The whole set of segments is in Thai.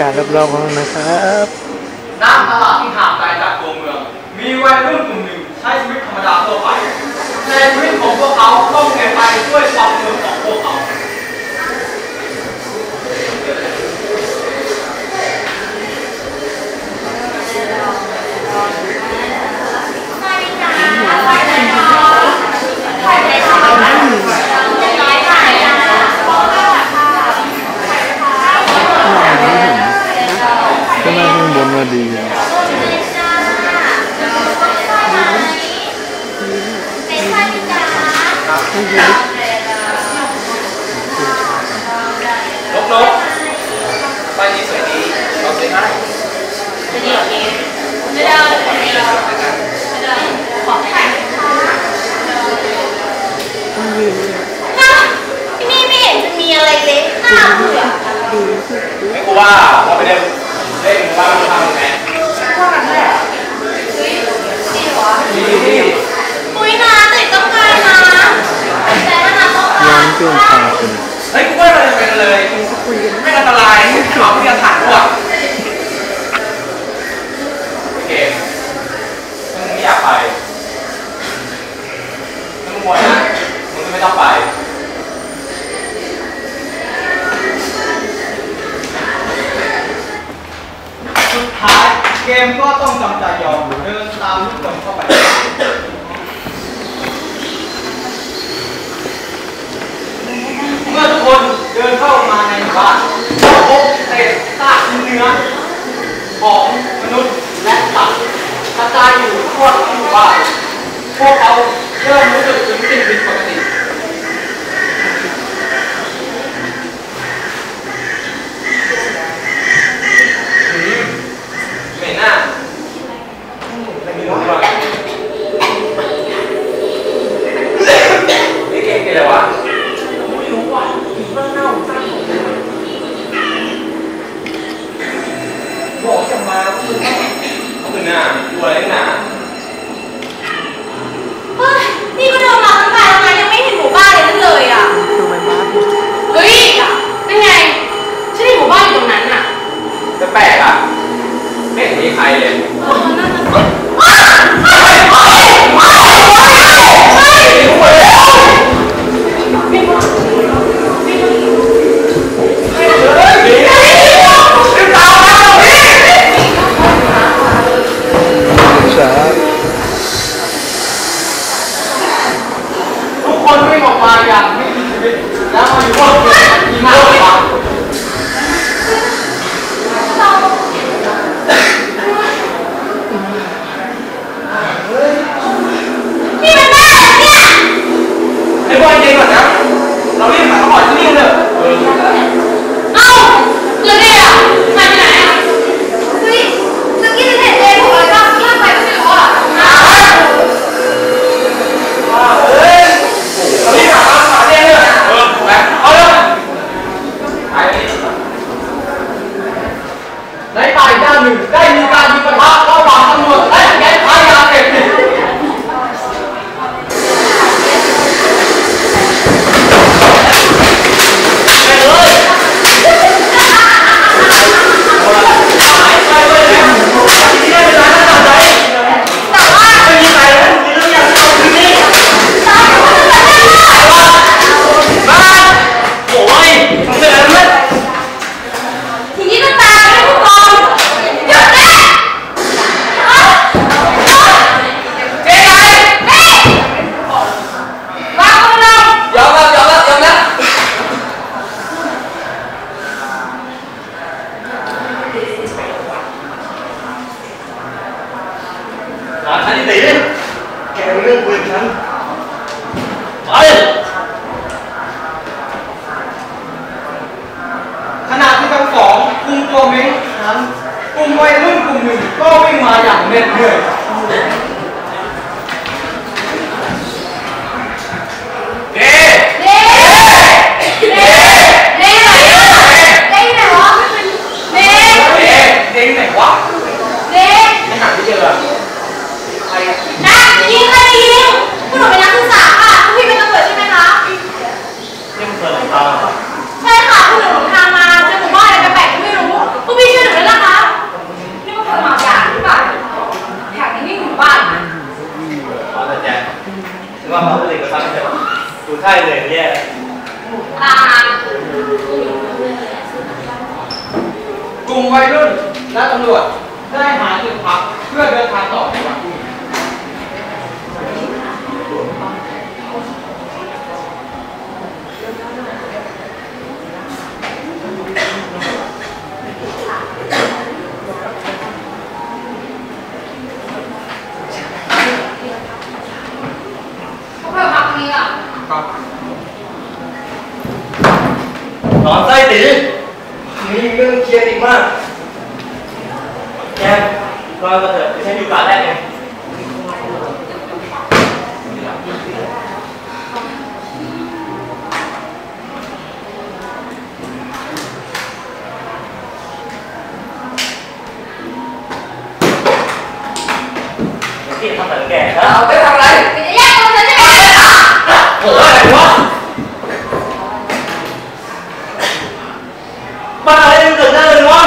การรับรองของมันนะครับ อะไรเลยน่าเบื่อไม่กูว่าเราไปเล่นเล่นว่าทำไงว่ากันแม่เฮ้ยดีหรอดีปุ้ยนาติดต้องการนะแต่ว่านาต้องการเพื่นตาคุณเฮ้ยกูว่าเราจะเป็นเลยไม่อันตรายข่าวที่จะถ่ายพวกโอเคมึงไม่อยากไปมึงมัวนะมึงไม่ต้องไป ท้ายเกมก็ต้องจำใจยอมเดินตามลูกบอลเข้าไปเมื่อทุกคนเดินเข้ามาในบ้านพบเศษซากเนื้อของมนุษย์และสัตว์กระจายอยู่ทั่วทั้งหมู่บ้านพวกเขาเริ่มรู้สึกถึงสิ่งผิดปกติ นี่านี่เก่งวะไม่รู้ว่ะผีบ้านเน่าตังบอกจะมาก็คือว่าคือหน้าดูอะไรหนา Hey, นึงก็วิ่งมาอย่างเหน็ดเหนื่อย 不太冷耶。啊。กลุ่มวัยรุ่นและตำรวจได้หาจุดพักเพื่อเดินทางต่อไป อะครับนอนไส้ตีมีเรื่องเครียดอีกมาก แกรอมาเถอะเดี๋ยวฉันอยู่กาแรกเองที่ทำแต่แกนะเอาไปทำ วะมาอะไรมันเกิดได้เลยวะ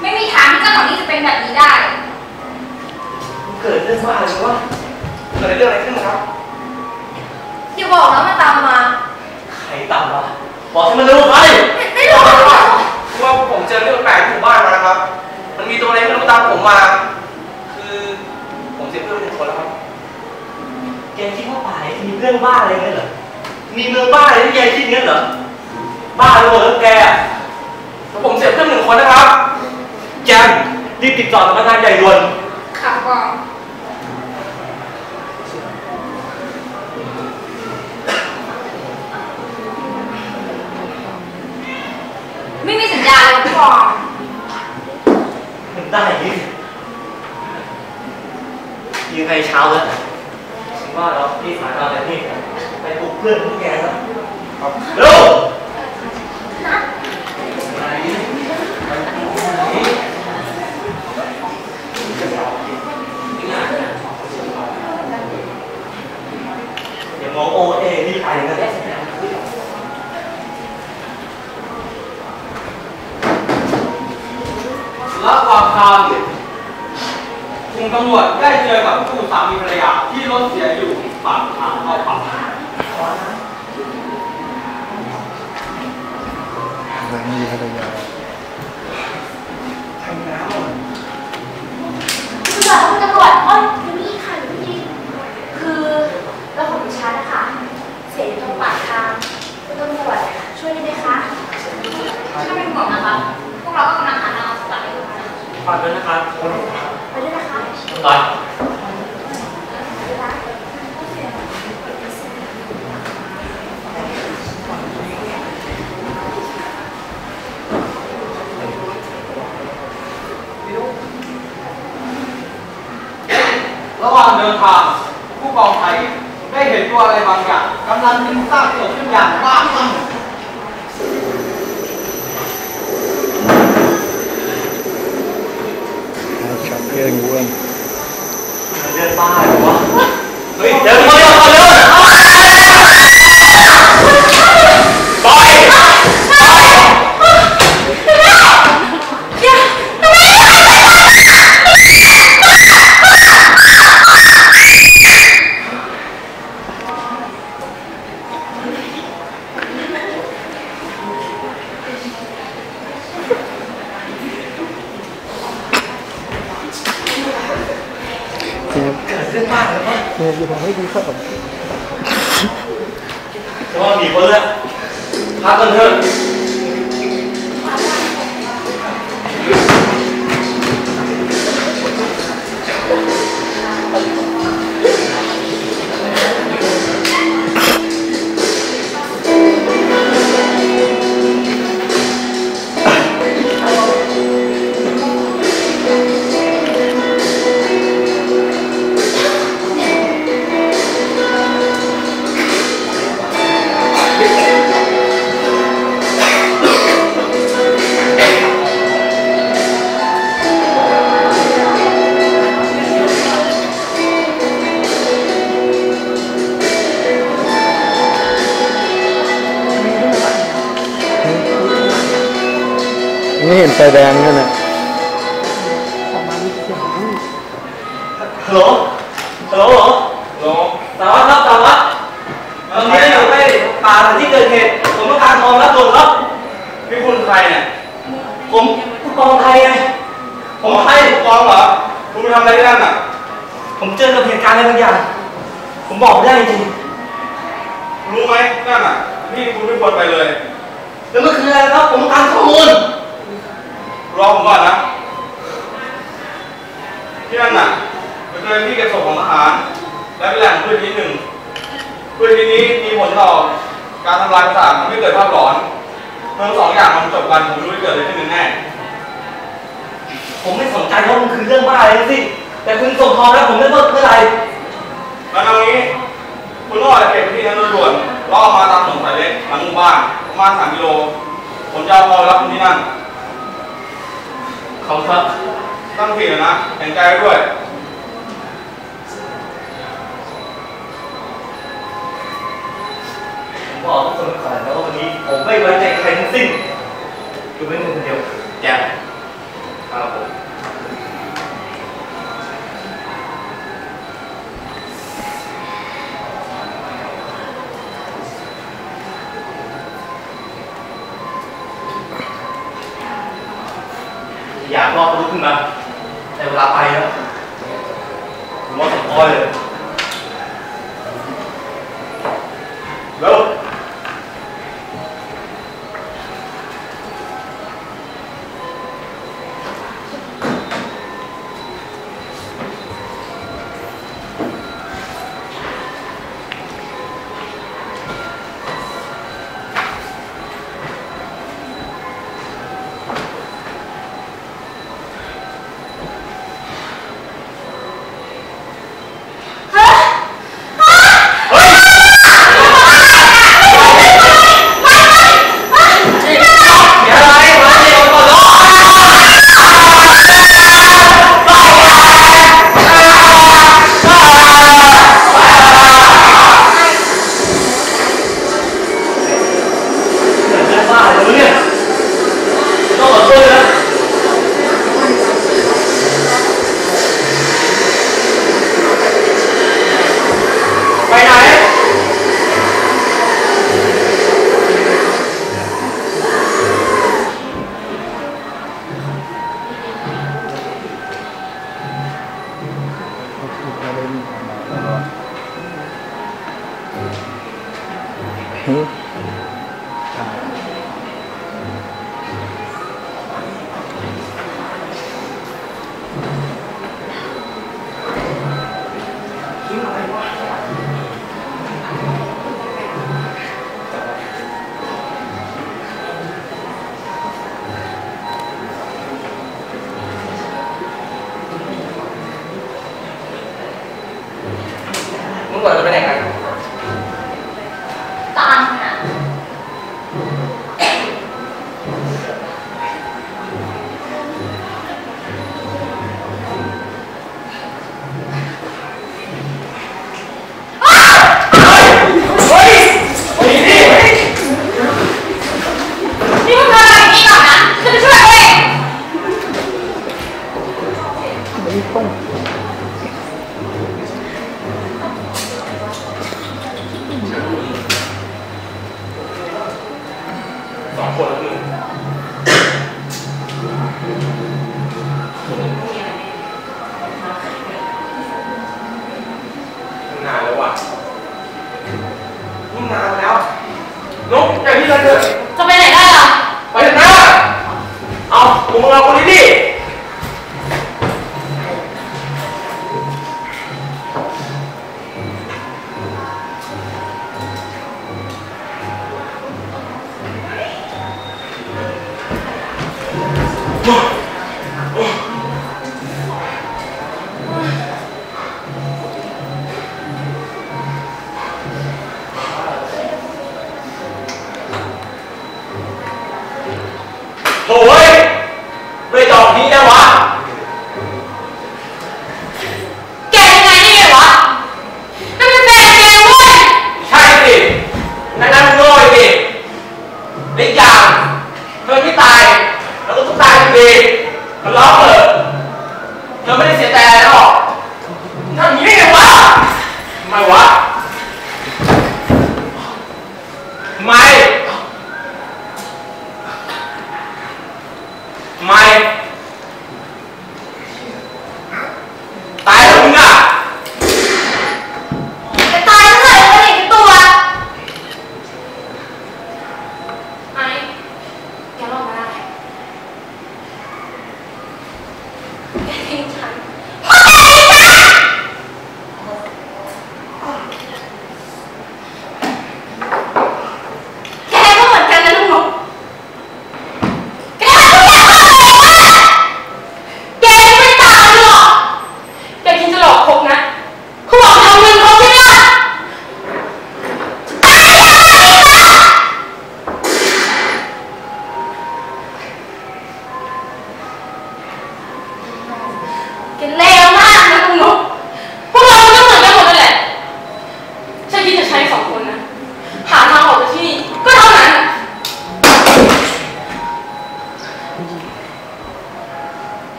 ไม่มีทางที่เจ้าของนี้จะเป็นแบบนี้ได้ มันเกิดเรื่องบ้าเลยวะเกิดเรื่องอะไรขึ้นครับ อย่าบอกนะมันตามมา ใครตามวะบอกฉันมาดูใครไม่ รู้หรอกคือว่าผมเจอเรื่องแปลกที่หมู่บ้านมานะครับ มันมีตัวอะไรไม่รู้ตามผมมา คือผมเสียเพื่อนไปหนึ่งคนแล้วครับ แกคิดว่าป่าเนี่ยมีเรื่องบ้าอะไรงั้นเหรอ มีเมืองบ้าอะไรที่แกคิดงั้นเหรอ บ้าไปหมดแล้วแกอะแล้วผมเสียเพื่อนหนึ่งคนนะครับแกมรีบติดต่อสำนักงานใหญ่ด่วนขับก่อน ได้อย่างนี้ยังไงเช้าแล้วฉันว่าเราที่สายเราเนี่ยนี่ไปปลุกเพื่อนพวกแกแล้วเร็วอย่ามองโอเอนี่ไปนะระ สามีภรรยาที่รถเสียอยู่ปากทางเข้าผับสามีภรรยาคุณตำรวจคุณตำรวจโอ้ยอยู่นี่ค่ะอยู่นี่คือเราของดิฉันนะคะเสียอยู่ตรงปากทางคุณตำรวจช่วยได้ไหมคะถ้าเป็นห่วงนะคะ พวกเราก็กำลังหาทางออกจากอยู่นะฝากด้วยนะครับไปด้วยนะคะก่ ระหว่างเดินทาง ผู้กองไทยได้เห็นตัวอะไรบางอย่างกำลังยิงซากศพขึ้นอย่างบ้าคลั่งเอาช็อตเรื่องอ้วนเดินบ้าเหรอวะเฮ้ยเดินมาเร็วมาเร็วปล่อยเนี่ย เกิดเรื่องบ้าเลยวะ เนี่ยจะทำให้ดีเข้า แต่ว่ามีคนละ พักกันเถอะ นี่เห็นไฟแดงนั่นน่ะเฮัลโหลฮัลโหลฮัลโหลสารวัตรครับสารวัตรตอนนี้อยู่ใกล้ป่าที่เกิดเหตุ ผมต้องการทองรับด่วนครับพี่คุณใครเนี่ยผมผู้กองไทยไงผมไทยผู้กองเหรอคุณไปทำอะไรที่นั่นอะ ผมเจอกับเหตุการณ์อะไรบางอย่าง ผมบอกไม่ได้จริงรู้ไหมนั่นอะพี่คุณไม่ควรไปเลย แล้วมันคืออะไรครับ ผมต้องการข้อมูล รอผมก่อนนะที่นั่นน่ะมันเป็นที่เก็บศพของทหาร และเป็นแหล่งพืชชนิดหนึ่งพืชชนิดนี้มีผลต่อการทำลายประสาททำให้เกิดภาพหลอนทั้งสองอย่างมันจบกันผมไม่รู้จะเกิดอะไรขึ้นแน่ผมไม่สนใจว่ามันคือเรื่องบ้าอะไรทั้งสิ้นแต่คุณส่งทองแล้วผมไม่เมื่อเมื่อไหร่แล้วเอางี้คุณต้องออกจากเขตพื้นที่นั้นโดยด่วนล่อมาตามถนนสายเล็กหลังหมู่บ้านประมาณสามกิโลผมจะเอาพอรับคุณที่นั่น เขาก็ตั้งผิดนะเห็นใจด้วย นานแล้วว่ะนี่นานแล้วนกอย่างนี้เลยเถอะ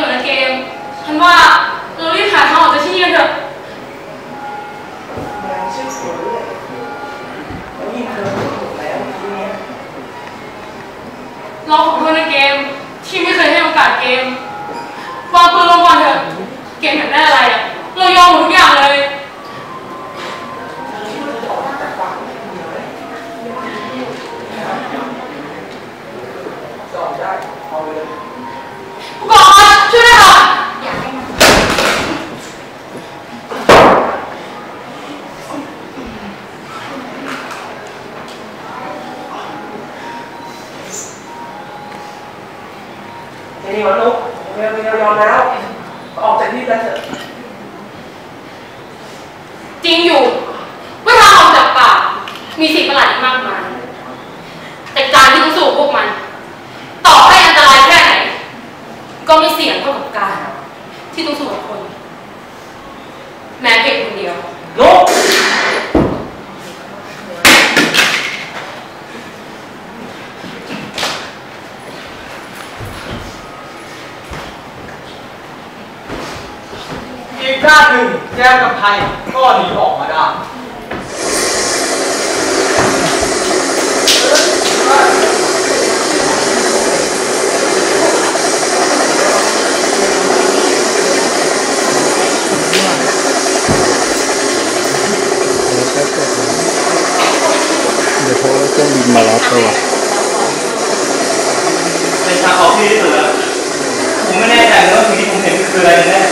จเย็นก่อนนะเกมฉันว่าเรารีบหาทางออกจากที่นี่กันเถอะยังชื่อเสียด้วยแล้วยิ่งเธอถูกแล้วทีเนี้ยเราขอโทษนะเกม ที่ไม่เคยให้โอกาสเกมวางปืนลงก่อนเถอะ เกมอยากได้อะไรอะ เรายอมหมดทุกอย่างเลย สอบได้เอาไปเลย ผู้กองช่วยด้วยค่ะ อยากให้มัน ทีนี้วันลุกเรียนเรียนยอมแล้ว ออกจากที่แล้วเถอะจริงอยู่ว่าทางออกจากป่า มีสิ่งประหลาดอีกมากมาย แต่การที่ต้องสู้กับพวกมัน ต่อให้อันตรายแค่ไหน ก็ไม่เสี่ยงเท่ากับการ ที่ต้องสู้กับคน แม้เพียงคนเดียว ลุกอีกด้านหนึ่งแจมกับไทยก็หนีออกมาได้เดี๋ยวเขาเครื่องบินมารับเราอะเป็นทางออกที่ดีที่สุดแล้วผมไม่แน่ใจเลยว่าสิ่งที่ผมเห็นคืออะไรกันแน่